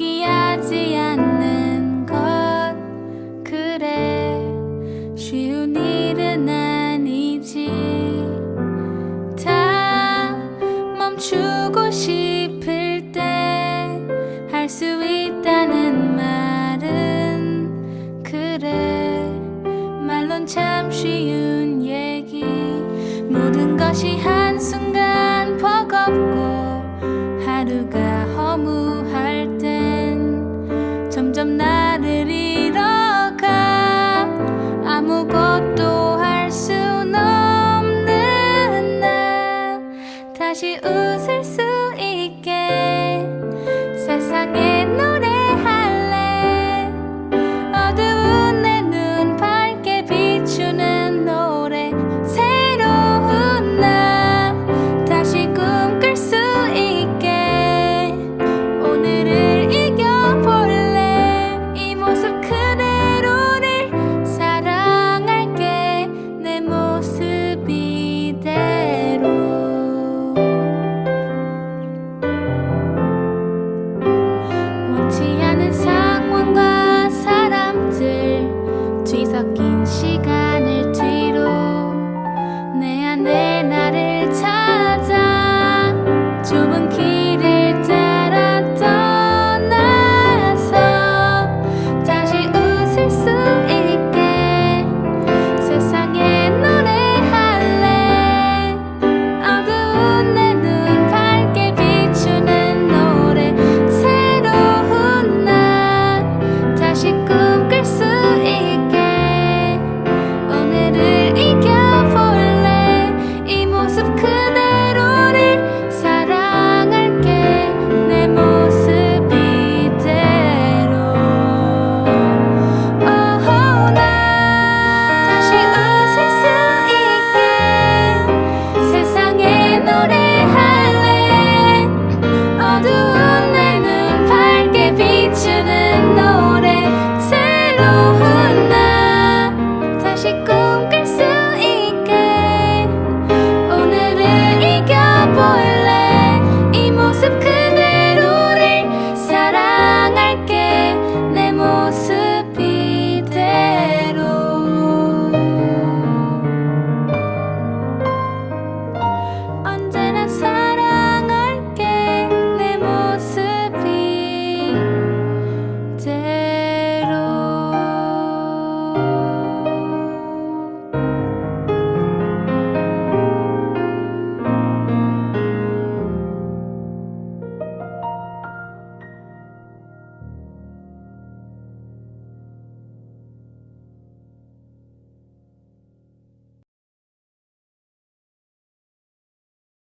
포기하지 않는 것. 그래 쉬운 일은 아니지. 다 멈추고 싶을 때 할 수 있다는 말은 그래. 말론 참 쉬운 얘기. 모든 것이 한순간 다시